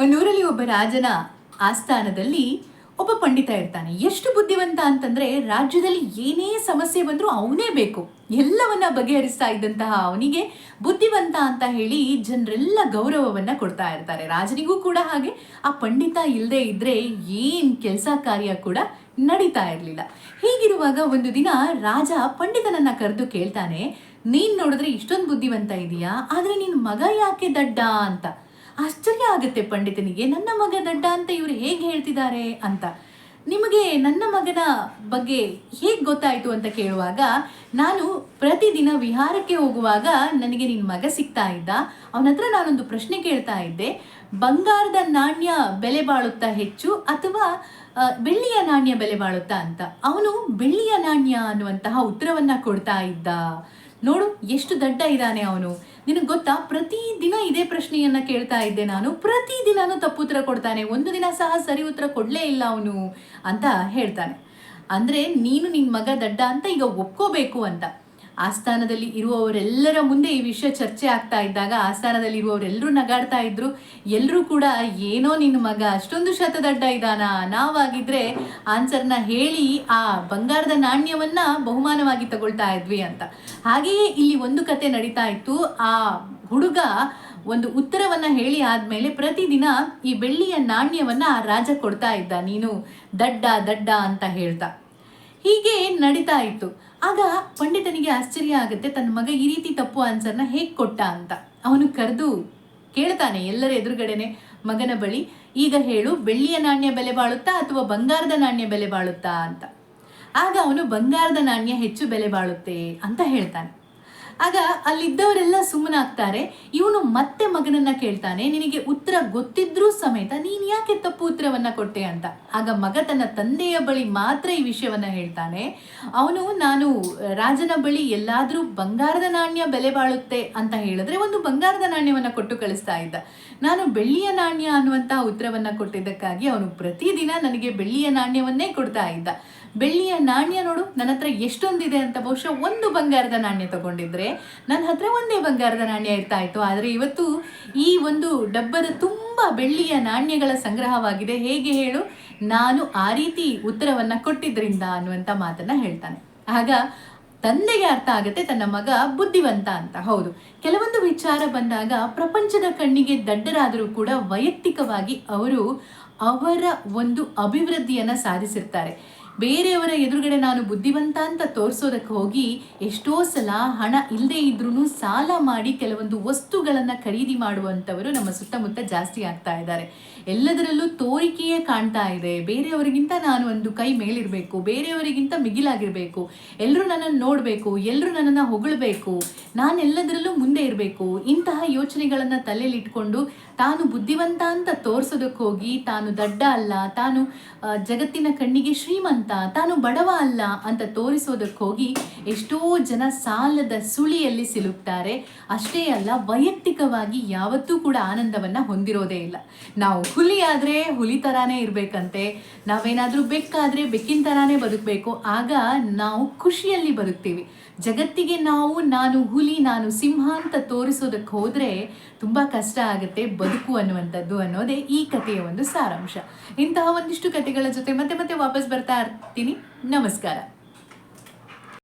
ಒಂದೂರಲ್ಲಿ ಒಬ್ಬ ರಾಜನ ಆಸ್ಥಾನದಲ್ಲಿ ಒಬ್ಬ ಪಂಡಿತ ಇರ್ತಾನೆ. ಎಷ್ಟು ಬುದ್ಧಿವಂತ ಅಂತಂದ್ರೆ ರಾಜ್ಯದಲ್ಲಿ ಏನೇ ಸಮಸ್ಯೆ ಬಂದರೂ ಅವನೇ ಬೇಕು. ಎಲ್ಲವನ್ನ ಬಗೆಹರಿಸ್ತಾ ಇದ್ದಂತಹ ಅವನಿಗೆ ಬುದ್ಧಿವಂತ ಅಂತ ಹೇಳಿ ಜನರೆಲ್ಲ ಗೌರವವನ್ನ ಕೊಡ್ತಾ ಇರ್ತಾರೆ. ರಾಜನಿಗೂ ಕೂಡ ಹಾಗೆ, ಆ ಪಂಡಿತ ಇಲ್ಲದೆ ಇದ್ರೆ ಏನ್ ಕೆಲಸ ಕಾರ್ಯ ಕೂಡ ನಡೀತಾ ಇರಲಿಲ್ಲ. ಹೀಗಿರುವಾಗ ಒಂದು ದಿನ ರಾಜ ಪಂಡಿತನನ್ನ ಕರೆದು ಕೇಳ್ತಾನೆ, ನೀನ್ ನೋಡಿದ್ರೆ ಇಷ್ಟೊಂದು ಬುದ್ಧಿವಂತ ಇದೆಯಾ? ಆದ್ರೆ ನಿನ್ ಮಗ ಯಾಕೆ ದಡ್ಡ? ಅಂತ. ಆಶ್ಚರ್ಯ ಆಗುತ್ತೆ ಪಂಡಿತನಿಗೆ, ನನ್ನ ಮಗ ದಡ್ಡ ಅಂತ ಇವರು ಹೇಗೆ ಹೇಳ್ತಿದ್ದಾರೆ? ಅಂತ. ನಿಮಗೆ ನನ್ನ ಮಗನ ಬಗ್ಗೆ ಹೇಗೆ ಗೊತ್ತಾಯಿತು ಅಂತ ಕೇಳುವಾಗ, ನಾನು ಪ್ರತಿದಿನ ವಿಹಾರಕ್ಕೆ ಹೋಗುವಾಗ ನನಗೆ ನಿನ್ನ ಮಗ ಸಿಗ್ತಾ ಇದ್ದ. ಅವನ ಹತ್ರ ನಾನೊಂದು ಪ್ರಶ್ನೆ ಕೇಳ್ತಾ ಇದ್ದೆ. ಬಂಗಾರದ ನಾಣ್ಯ ಬೆಲೆ ಬಾಳುತ್ತಾ ಹೆಚ್ಚು ಅಥವಾ ಬೆಳ್ಳಿಯ ನಾಣ್ಯ ಬೆಲೆ ಬಾಳುತ್ತಾ ಅಂತ. ಅವನು ಬೆಳ್ಳಿಯ ನಾಣ್ಯ ಅನ್ನುವಂತಹ ಉತ್ತರವನ್ನು ಕೊಡ್ತಾ ಇದ್ದ. ನೋಡು, ಎಷ್ಟು ದಡ್ಡ ಇದ್ದಾನೆ ಅವನು. ನಿನಗೆ ಗೊತ್ತಾ ಪ್ರತಿದಿನ ಇದೇ ಪ್ರಶ್ನೆಯನ್ನ ಕೇಳ್ತಾ ಇದ್ದೆ ನಾನು. ಪ್ರತಿದಿನಾನು ತಪ್ಪು ಉತ್ತರ ಕೊಡ್ತಾನೆ. ಒಂದು ದಿನ ಸಹ ಸರಿ ಉತ್ತರ ಕೊಡಲೇ ಇಲ್ಲ ಅವನು ಅಂತ ಹೇಳ್ತಾನೆ. ಅಂದ್ರೆ ನೀನು ನಿನ್ನ ಮಗ ದಡ್ಡ ಅಂತ ಈಗ ಒಪ್ಕೋಬೇಕು ಅಂತ. ಆಸ್ಥಾನದಲ್ಲಿ ಇರುವವರೆಲ್ಲರ ಮುಂದೆ ಈ ವಿಷಯ ಚರ್ಚೆ ಆಗ್ತಾ ಇದ್ದಾಗ ಆಸ್ಥಾನದಲ್ಲಿ ಇರುವವರೆಲ್ಲರೂ ನಗಾಡ್ತಾ ಇದ್ರು. ಎಲ್ಲರೂ ಕೂಡ, ಏನೋ ನಿನ್ನ ಮಗ, ಅಷ್ಟೊಂದು ಶತದಡ್ಡ ಇದ್ದಾನ ನಾವಾಗಿದ್ರೆ ಆನ್ಸರ್ನ ಹೇಳಿ ಆ ಬಂಗಾರದ ನಾಣ್ಯವನ್ನ ಬಹುಮಾನವಾಗಿ ತಗೊಳ್ತಾ ಇದ್ವಿ ಅಂತ. ಹಾಗೆಯೇ ಇಲ್ಲಿ ಒಂದು ಕತೆ ನಡೀತಾ ಇತ್ತು. ಆ ಹುಡುಗ ಒಂದು ಉತ್ತರವನ್ನ ಹೇಳಿ ಆದ್ಮೇಲೆ ಪ್ರತಿದಿನ ಈ ಬೆಳ್ಳಿಯ ನಾಣ್ಯವನ್ನ ರಾಜ ಕೊಡ್ತಾ ಇದ್ದ. ನೀನು ದಡ್ಡ ದಡ್ಡ ಅಂತ ಹೇಳ್ತಾ. ಹೀಗೆ ನಡೀತಾ ಇತ್ತು. ಆಗ ಪಂಡಿತನಿಗೆ ಆಶ್ಚರ್ಯ ಆಗುತ್ತೆ, ತನ್ನ ಮಗ ಈ ರೀತಿ ತಪ್ಪು ಆನ್ಸರ್ನ ಹೇಗೆ ಕೊಟ್ಟ ಅಂತ. ಅವನು ಕರೆದು ಕೇಳ್ತಾನೆ ಎಲ್ಲರ ಎದುರುಗಡೆನೆ, ಮಗನ ಬಳಿ, ಈಗ ಹೇಳು, ಬೆಳ್ಳಿಯ ನಾಣ್ಯ ಬೆಲೆ ಬಾಳುತ್ತಾ ಅಥವಾ ಬಂಗಾರದ ನಾಣ್ಯ ಬೆಲೆ ಬಾಳುತ್ತಾ? ಅಂತ. ಆಗ ಅವನು, ಬಂಗಾರದ ನಾಣ್ಯ ಹೆಚ್ಚು ಬೆಲೆ ಬಾಳುತ್ತೆ ಅಂತ ಹೇಳ್ತಾನೆ. ಆಗ ಅಲ್ಲಿದ್ದವರೆಲ್ಲ ಸುಮ್ಮನಾಗ್ತಾರೆ. ಇವನು ಮತ್ತೆ ಮಗನನ್ನ ಕೇಳ್ತಾನೆ, ನಿನಗೆ ಉತ್ತರ ಗೊತ್ತಿದ್ರೂ ಸಮೇತ ನೀನ್ ಯಾಕೆ ತಪ್ಪು ಉತ್ತರವನ್ನ ಕೊಟ್ಟೆ ಅಂತ. ಆಗ ಮಗ ತನ್ನ ತಂದೆಯ ಬಳಿ ಮಾತ್ರ ಈ ವಿಷಯವನ್ನ ಹೇಳ್ತಾನೆ, ಅವನು ನಾನು ರಾಜನ ಬಳಿ ಎಲ್ಲಾದ್ರೂ ಬಂಗಾರದ ನಾಣ್ಯ ಬೆಲೆ ಬಾಳುತ್ತೆ ಅಂತ ಹೇಳಿದ್ರೆ ಒಂದು ಬಂಗಾರದ ನಾಣ್ಯವನ್ನ ಕೊಟ್ಟು ಕಳಿಸ್ತಾ ಇದ್ದ. ನಾನು ಬೆಳ್ಳಿಯ ನಾಣ್ಯ ಅನ್ನುವಂತಹ ಉತ್ತರವನ್ನ ಕೊಟ್ಟಿದ್ದಕ್ಕಾಗಿ ಅವನು ಪ್ರತಿದಿನ ನನಗೆ ಬೆಳ್ಳಿಯ ನಾಣ್ಯವನ್ನೇ ಕೊಡ್ತಾ ಇದ್ದ. ಬೆಳ್ಳಿಯ ನಾಣ್ಯ ನೋಡು, ನನ್ನ ಹತ್ರ ಎಷ್ಟೊಂದಿದೆ ಅಂತ ಬಹುಶಃ ಒಂದು ಬಂಗಾರದ ನಾಣ್ಯ ತಗೊಂಡಿದ್ರೆ ನನ್ನ ಹತ್ರ ಒಂದೇ ಬಂಗಾರದ ನಾಣ್ಯ ಇರ್ತಾ ಇತ್ತು. ಆದರೆ ಇವತ್ತು ಈ ಒಂದು ಡಬ್ಬದ ತುಂಬ ಬೆಳ್ಳಿಯ ನಾಣ್ಯಗಳ ಸಂಗ್ರಹವಾಗಿದೆ. ಹೇಗೆ ಹೇಳು? ನಾನು ಆ ರೀತಿ ಉತ್ತರವನ್ನು ಕೊಟ್ಟಿದ್ರಿಂದ ಅನ್ನುವಂಥ ಮಾತನ್ನ ಹೇಳ್ತಾನೆ. ಆಗ ತಂದೆಗೆ ಅರ್ಥ ಆಗುತ್ತೆ, ತನ್ನ ಮಗ ಬುದ್ಧಿವಂತ ಅಂತ. ಹೌದು. ಕೆಲವೊಂದು ವಿಚಾರ ಬಂದಾಗ ಪ್ರಪಂಚದ ಕಣ್ಣಿಗೆ ದಡ್ಡರಾದರೂ ಕೂಡ ವೈಯಕ್ತಿಕವಾಗಿ ಅವರು ಅವರ ಒಂದು ಅಭಿವೃದ್ಧಿಯನ್ನು ಸಾಧಿಸಿರ್ತಾರೆ. ಬೇರೆಯವರ ಎದುರುಗಡೆ ನಾನು ಬುದ್ಧಿವಂತ ಅಂತ ತೋರಿಸೋದಕ್ಕೆ ಹೋಗಿ ಎಷ್ಟೋ ಸಲ ಹಣ ಇಲ್ಲದೇ ಇದ್ರೂ ಸಾಲ ಮಾಡಿ ಕೆಲವೊಂದು ವಸ್ತುಗಳನ್ನು ಖರೀದಿ ಮಾಡುವಂಥವರು ನಮ್ಮ ಸುತ್ತಮುತ್ತ ಜಾಸ್ತಿ ಆಗ್ತಾ ಇದ್ದಾರೆ. ಎಲ್ಲದರಲ್ಲೂ ತೋರಿಕೆಯೇ ಕಾಣ್ತಾ ಇದೆ. ಬೇರೆಯವರಿಗಿಂತ ನಾನು ಒಂದು ಕೈ ಮೇಲಿರಬೇಕು, ಬೇರೆಯವರಿಗಿಂತ ಮಿಗಿಲಾಗಿರಬೇಕು ಎಲ್ಲರೂ ನನ್ನನ್ನು ನೋಡಬೇಕು ಎಲ್ಲರೂ ನನ್ನನ್ನು ಹೊಗಳಬೇಕು ನಾನು ಎಲ್ಲದರಲ್ಲೂ ಮುಂದೆ ಇರಬೇಕು. ಇಂತಹ ಯೋಚನೆಗಳನ್ನು ತಲೆಯಲ್ಲಿ ಇಟ್ಕೊಂಡು ತಾನು ಬುದ್ಧಿವಂತ ಅಂತ ತೋರಿಸೋದಕ್ಕೆ ಹೋಗಿ, ತಾನು ದಡ್ಡ ಅಲ್ಲ, ತಾನು ಜಗತ್ತಿನ ಕಣ್ಣಿಗೆ ಶ್ರೀಮಂತ, ತಾನು ಬಡವ ಅಲ್ಲ ಅಂತ ತೋರಿಸೋದಕ್ಕೆ ಹೋಗಿ ಎಷ್ಟೋ ಜನ ಸಾಲದ ಸುಳಿಯಲ್ಲಿ ಸಿಲುಕ್ತಾರೆ. ಅಷ್ಟೇ ಅಲ್ಲ, ವೈಯಕ್ತಿಕವಾಗಿ ಯಾವತ್ತೂ ಕೂಡ ಆನಂದವನ್ನ ಹೊಂದಿರೋದೇ ಇಲ್ಲ. ನಾವು ಹುಲಿ ಆದ್ರೆ ಹುಲಿ ಥರಾನೇ ಇರ್ಬೇಕಂತೆ, ನಾವೇನಾದ್ರೂ ಬೆಕ್ಕಾದ್ರೆ ಬೆಕ್ಕಿನ ತರಾನೇ ಬದುಕಬೇಕು. ಆಗ ನಾವು ಖುಷಿಯಲ್ಲಿ ಬದುಕ್ತೀವಿ. ಜಗತ್ತಿಗೆ ನಾವು, ನಾನು ಹುಲಿ ನಾನು ಸಿಂಹ ಅಂತ ತೋರಿಸೋದಕ್ಕೆ ಹೋದರೆ ತುಂಬ ಕಷ್ಟ ಆಗುತ್ತೆ ಬದುಕು ಅನ್ನುವಂಥದ್ದು ಅನ್ನೋದೇ ಈ ಕಥೆಯ ಒಂದು ಸಾರಾಂಶ. ಇಂತಹ ಒಂದಿಷ್ಟು ಕಥೆಗಳ ಜೊತೆ ಮತ್ತೆ ಮತ್ತೆ ವಾಪಸ್ ಬರ್ತಾ ಇರ್ತೀನಿ. ನಮಸ್ಕಾರ.